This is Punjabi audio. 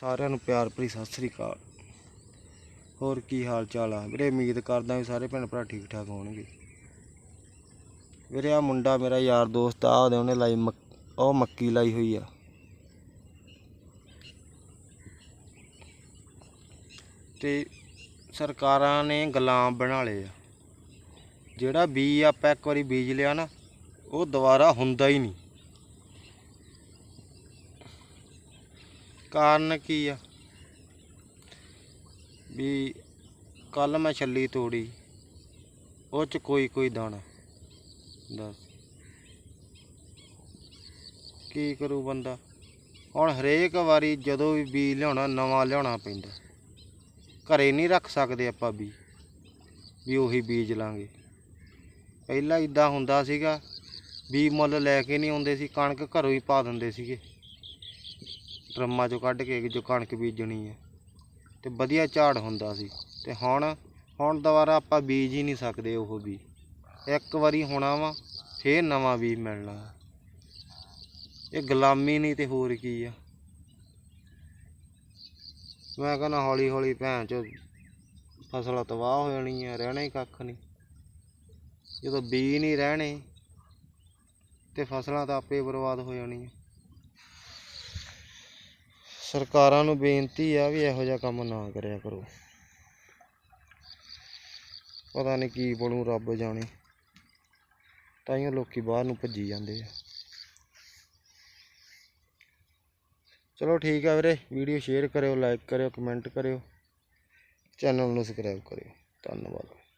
ਸਾਰਿਆਂ ਨੂੰ ਪਿਆਰ ਭਰੀ ਸਤਿ ਸ੍ਰੀ ਅਕਾਲ। ਹੋਰ ਕੀ ਹਾਲ ਚਾਲ ਆ? ਵੀਰੇ, ਉਮੀਦ ਕਰਦਾ ਵੀ ਸਾਰੇ ਭੈਣ ਭਰਾ ਠੀਕ ਠਾਕ ਹੋਣਗੇ। ਵੀਰੇ ਆ ਮੁੰਡਾ ਮੇਰਾ ਯਾਰ ਦੋਸਤ ਆ, ਉਹਦੇ ਉਹਨੇ ਲਾਈ ਮੱਕ- ਉਹ ਮੱਕੀ ਲਾਈ ਹੋਈ ਆ। ਤੇ ਸਰਕਾਰਾਂ ਨੇ ਗੁਲਾਮ ਬਣਾ ਲਏ ਆ। ਜਿਹੜਾ ਬੀਜ ਆਪਾਂ ਇੱਕ ਵਾਰੀ ਬੀਜ ਲਿਆ ਨਾ, ਉਹ ਦੁਬਾਰਾ ਹੁੰਦਾ ਹੀ ਨਹੀਂ। ਕਾਰਨ ਕੀ ਆ? ਵੀ ਕੱਲ ਮੈਂ ਛੱਲੀ ਤੋੜੀ, ਉਹ ਚ ਕੋਈ ਕੋਈ ਦਾਣਾ। ਦੱਸ। ਕੀ ਕਰੂ ਬੰਦਾ? ਹੁਣ ਹਰੇਕ ਵਾਰੀ ਜਦੋਂ ਵੀ ਬੀਜ ਲਿਆਉਣਾ, ਨਵਾਂ ਲਿਆਉਣਾ ਪੈਂਦਾ। ਘਰੇ ਨਹੀਂ ਰੱਖ ਸਕਦੇ ਆਪਾਂ ਵੀ ਵੀ ਉਹੀ ਬੀਜ ਲਾਂਗੇ। ਪਹਿਲਾਂ ਇਦਾਂ ਹੁੰਦਾ ਸੀਗਾ ਬੀ ਮੁੱਲ ਲੈ ਕੇ ਨਹੀਂ ਆਉਂਦੇ ਸੀ, ਕਣਕ ਘਰੋਂ ਹੀ ਪਾ ਦਿੰਦੇ ਸੀਗੇ। ਡਰਮਾਂ ਚੋਂ ਕੱਢ ਕੇ ਜੋ ਕਣਕ ਬੀਜਣੀ ਹੈ। ਤੇ ਵਧੀਆ ਝਾੜ ਹੁੰਦਾ ਸੀ। ਤੇ ਹੁਣ ਹੁਣ ਦੁਬਾਰਾ ਆਪਾਂ ਬੀਜ ਹੀ ਨਹੀਂ ਸਕਦੇ ਉਹ ਵੀ। ਇੱਕ ਵਾਰੀ ਹੋਣਾ ਵਾ, ਫੇਰ ਨਵਾਂ ਬੀਜ ਮਿਲਣਾ। ਇਹ ਗੁਲਾਮੀ ਨਹੀਂ ਤੇ ਹੋਰ ਕੀ ਆ। ਮੈਂ ਕਹਿੰਦਾ ਹੌਲੀ ਹੌਲੀ ਭੈਣ ਚ, ਫਸਲ ਤਬਾਹ ਹੋ ਜਾਣੀ ਆ ਰਹਿਣਾ ਹੀ ਕੱਖ ਨਹੀਂ। ਜਦੋਂ ਬੀਜ ਨਹੀਂ ਰਹਿਣੇ, ਤੇ ਫਸਲਾਂ ਤਾਂ ਆਪੇ ਬਰਬਾਦ ਹੋ ਜਾਣੀਆਂ। ਸਰਕਾਰਾਂ ਨੂੰ ਬੇਨਤੀ ਆ ਵੀ ਇਹੋ ਜਿਹਾ ਕੰਮ ਨਾ ਕਰਿਆ ਕਰੋ। ਪਤਾ ਨਹੀਂ ਕੀ ਬਣੂ, ਰੱਬ ਜਾਣੇ। ਤਾਈਓ ਲੋਕੀ ਬਾਹਰ ਨੂੰ ਭੱਜੀ ਜਾਂਦੇ ਆ। ਚਲੋ ਠੀਕ ਆ ਵੀਰੇ, ਵੀਡੀਓ ਸ਼ੇਅਰ ਕਰਿਓ ਲਾਈਕ ਕਰਿਓ ਕਮੈਂਟ ਕਰਿਓ। ਚੈਨਲ ਨੂੰ ਸਬਸਕ੍ਰਾਈਬ ਕਰਿਓ। ਧੰਨਵਾਦ।